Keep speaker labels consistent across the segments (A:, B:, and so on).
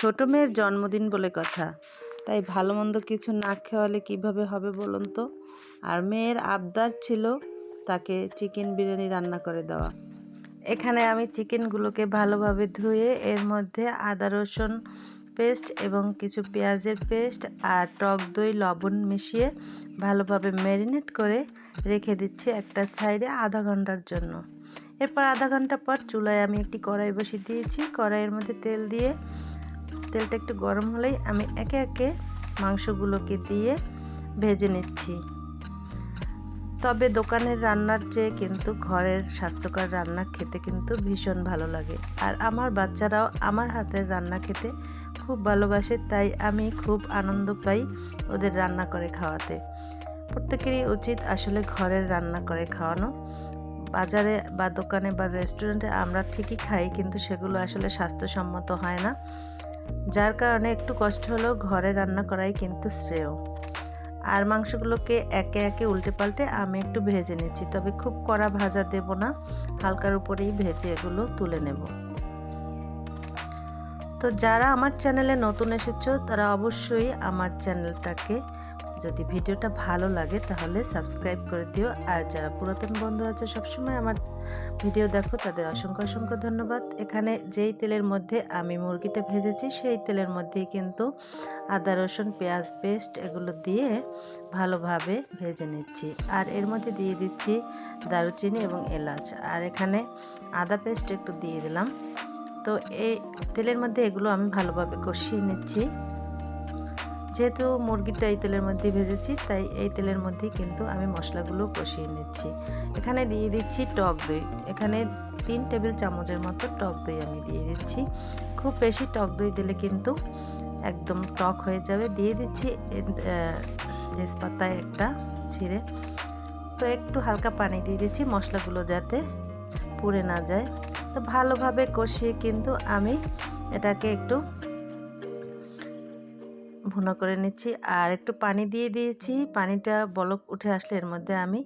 A: ছোটো মেয়ের জন্মদিন বলে কথা। তাই ভালো মন্দ কিছু না খাওয়ালে কীভাবে হবে বলুন তো? আর মেয়ের আবদার ছিল তাকে চিকেন বিরিয়ানি রান্না করে দেওয়া। এখানে আমি চিকেনগুলোকে ভালোভাবে ধুয়ে এর মধ্যে আদা, রসুন পেস্ট এবং কিছু পেঁয়াজের পেস্ট আর টক দই, লবণ মিশিয়ে ভালোভাবে ম্যারিনেট করে রেখে দিচ্ছি একটা সাইডে আধা ঘণ্টার জন্য। এরপর আধা ঘণ্টা পর চুলায় আমি একটি কড়াই বসিয়ে দিয়েছি। কড়াইয়ের মধ্যে তেল দিয়ে তেলটা একটু গরম হলেই আমি একে একে মাংসগুলোকে দিয়ে ভেজে নিচ্ছি। তবে দোকানের রান্নার চেয়ে কিন্তু ঘরের স্বাস্থ্যকর রান্না খেতে কিন্তু ভীষণ ভালো লাগে। আর আমার বাচ্চারাও আমার হাতের রান্না খেতে খুব ভালোবাসে, তাই আমি খুব আনন্দ পাই ওদের রান্না করে খাওয়াতে। প্রত্যেকেরই উচিত আসলে ঘরের রান্না করে খাওয়ানো। বাজারে বা দোকানে বা রেস্টুরেন্টে আমরা ঠিকই খাই, কিন্তু সেগুলো আসলে স্বাস্থ্যসম্মত হয় না। যার কারণে একটু কষ্ট হলেও ঘরে রান্না করাই কিন্তু শ্রেয়। আর মাংসগুলোকে একে একে উল্টে পাল্টে আমি একটু ভেজে নিচ্ছি, তবে খুব কড়া ভাজা দেব না, হালকার উপরেই ভেজে এগুলো তুলে নেব। তো যারা আমার চ্যানেলে নতুন এসেছ, তারা অবশ্যই আমার চ্যানেলটাকে যদি ভিডিওটা ভালো লাগে তাহলে সাবস্ক্রাইব করে দিও। আর যারা পুরাতন বন্ধু আছে, সবসময় আমার ভিডিও দেখো, তাদের অসংখ্য অসংখ্য ধন্যবাদ। এখানে যেই তেলের মধ্যে আমি মুরগিটা ভেজেছি, সেই তেলের মধ্যেই কিন্তু আদা, রসুন, পেঁয়াজ পেস্ট এগুলো দিয়ে ভালোভাবে ভেজে নিচ্ছি। আর এর মধ্যে দিয়ে দিচ্ছি দারুচিনি এবং এলাচ। আর এখানে আদা পেস্ট একটু দিয়ে দিলাম। তো এই তেলের মধ্যে এগুলো আমি ভালোভাবে কষিয়ে নিচ্ছি। যেহেতু মুরগিটা এই তেলের মধ্যে ভেজেছি, তাই এই তেলের মধ্যেই কিন্তু আমি মশলাগুলো কষিয়ে নিচ্ছি। এখানে দিয়ে দিচ্ছি টক দই। এখানে তিন টেবিল চামচের মতো টক দই আমি দিয়ে দিচ্ছি। খুব বেশি টক দই দিলে কিন্তু একদম টক হয়ে যাবে। দিয়ে দিচ্ছি তেজপাতায় একটা ছিঁড়ে। তো একটু হালকা পানি দিয়ে দিচ্ছি মশলাগুলো যাতে পুড়ে না যায়। তো ভালোভাবে কষিয়ে কিন্তু আমি এটাকে একটু ভুনা করে নিচ্ছি। আর একটু পানি দিয়ে দিয়েছি। পানিটা বলক উঠে আসলে এর মধ্যে আমি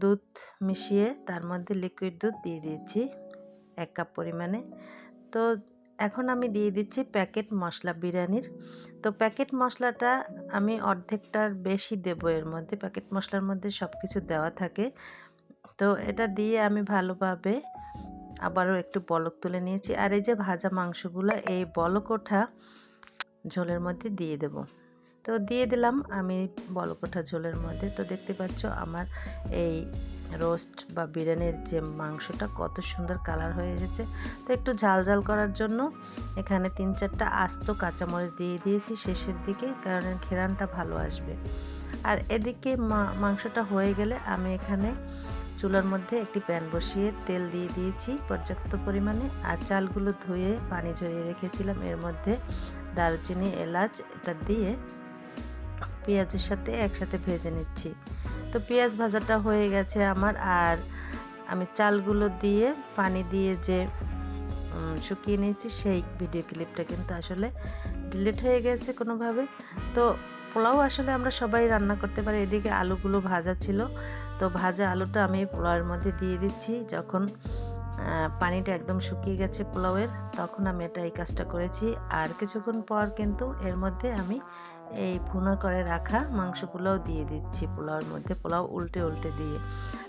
A: দুধ মিশিয়ে তার মধ্যে লিকুইড দুধ দিয়ে দিয়েছি এক কাপ পরিমাণে। তো এখন আমি দিয়ে দিচ্ছি প্যাকেট মশলা বিরিয়ানির। তো প্যাকেট মশলাটা আমি অর্ধেকটার বেশি দেবো এর মধ্যে। প্যাকেট মশলার মধ্যে সব কিছু দেওয়া থাকে। তো এটা দিয়ে আমি ভালোভাবে আবারও একটু বলক তুলে নিয়েছি। আর এই যে ভাজা মাংসগুলো, এই বলক ওঠা ঝোলের মধ্যে দিয়ে দেব। তো দিয়ে দিলাম আমি বলকোঠা ঝোলের মধ্যে। তো দেখতে পাচ্ছ আমার এই রোস্ট বা বিরিয়ানির যে মাংসটা কত সুন্দর কালার হয়ে গেছে তো একটু ঝাল ঝাল করার জন্য এখানে তিন চারটা আস্ত কাঁচামরিচ দিয়ে দিয়েছি। শেষের দিকে কারণ ঘেরানটা ভালো আসবে। আর এদিকে মাংসটা হয়ে গেলে আমি এখানে চুলার মধ্যে একটি প্যান বসিয়ে তেল দিয়ে দিয়েছি পর্যাপ্ত পরিমাণে। আর চালগুলো ধুয়ে পানি ঝরিয়ে রেখেছিলাম। এর মধ্যে দারুচিনি, এলাচ, এটা দিয়ে পেঁয়াজের সাথে একসাথে ভেজে নিচ্ছি। তো পেঁয়াজ ভাজাটা হয়ে গেছে আমার, আর আমি চালগুলো দিয়ে পানি দিয়ে যে শুকিয়ে নিয়েছি, সেই ভিডিও ক্লিপটা কিন্তু আসলে ডিলিট হয়ে গেছে কোনোভাবে। তো পোলাও আসলে আমরা সবাই রান্না করতে পারি, এদিকে আলুগুলো ভাজা ছিল। তো ভাজা আলুটা আমি পোলাওয়ের মধ্যে দিয়ে দিচ্ছি, যখন পানিটা একদম শুকিয়ে গেছে পোলাওয়ের, তখন আমি এটা এই কাজটা করেছি। আর কিছুক্ষণ পর কিন্তু এর মধ্যে আমি এই ভুনা করে রাখা মাংসগুলোও দিয়ে দিচ্ছি পোলাওয়ের মধ্যে, পোলাও উল্টে উল্টে দিয়ে।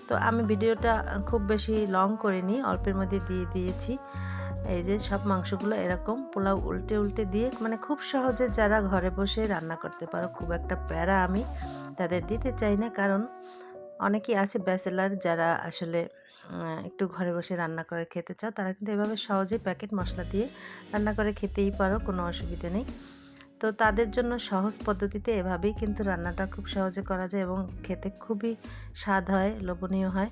A: তো আমি ভিডিওটা খুব বেশি লং করিনি, অল্পের মধ্যে দিয়ে দিয়েছি। এই যে সব মাংসগুলো এরকম পোলাও উল্টে উল্টে দিয়ে মানে খুব সহজে যারা ঘরে বসে রান্না করতে পারো, খুব একটা প্যারা আমি তাদের দিতে চাই না। কারণ অনেকেই আছে ব্যাচেলার যারা আসলে একটু ঘরে বসে রান্না করে খেতে চাও তারা কিন্তু এভাবে সহজেই প্যাকেট মশলা দিয়ে রান্না করে খেতেই পারো, কোনো অসুবিধা নেই। তো তাদের জন্য সহজ পদ্ধতিতে এভাবেই কিন্তু রান্নাটা খুব সহজে করা যায় এবং খেতে খুবই স্বাদ হয়, লোভনীয় হয়।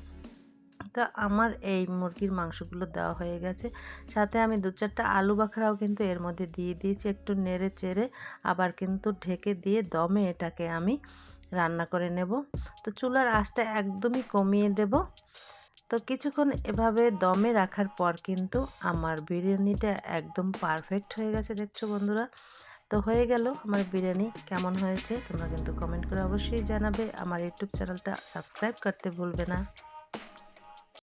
A: তো আমার এই মুরগির মাংসগুলো দেওয়া হয়ে গেছে। সাথে আমি দু চারটা আলু বাখরাও কিন্তু এর মধ্যে দিয়ে দিয়েছি, একটু নেড়ে চেড়ে আবার কিন্তু ঢেকে দিয়ে দমে এটাকে আমি রান্না করে নেব। তো চুলার আঁচটা একদমই কমিয়ে দেব। তো কিছুক্ষণ এভাবে দমে রাখার পর কিন্তু আমার বিরিয়ানিটা একদম পারফেক্ট হয়ে গেছে, দেখছ বন্ধুরা? তো হয়ে গেল আমার বিরিয়ানি কেমন হয়েছে, তোমরা কিন্তু কমেন্ট করে অবশ্যই জানাবে। আমার ইউটিউব চ্যানেলটা সাবস্ক্রাইব করতে ভুলবে না।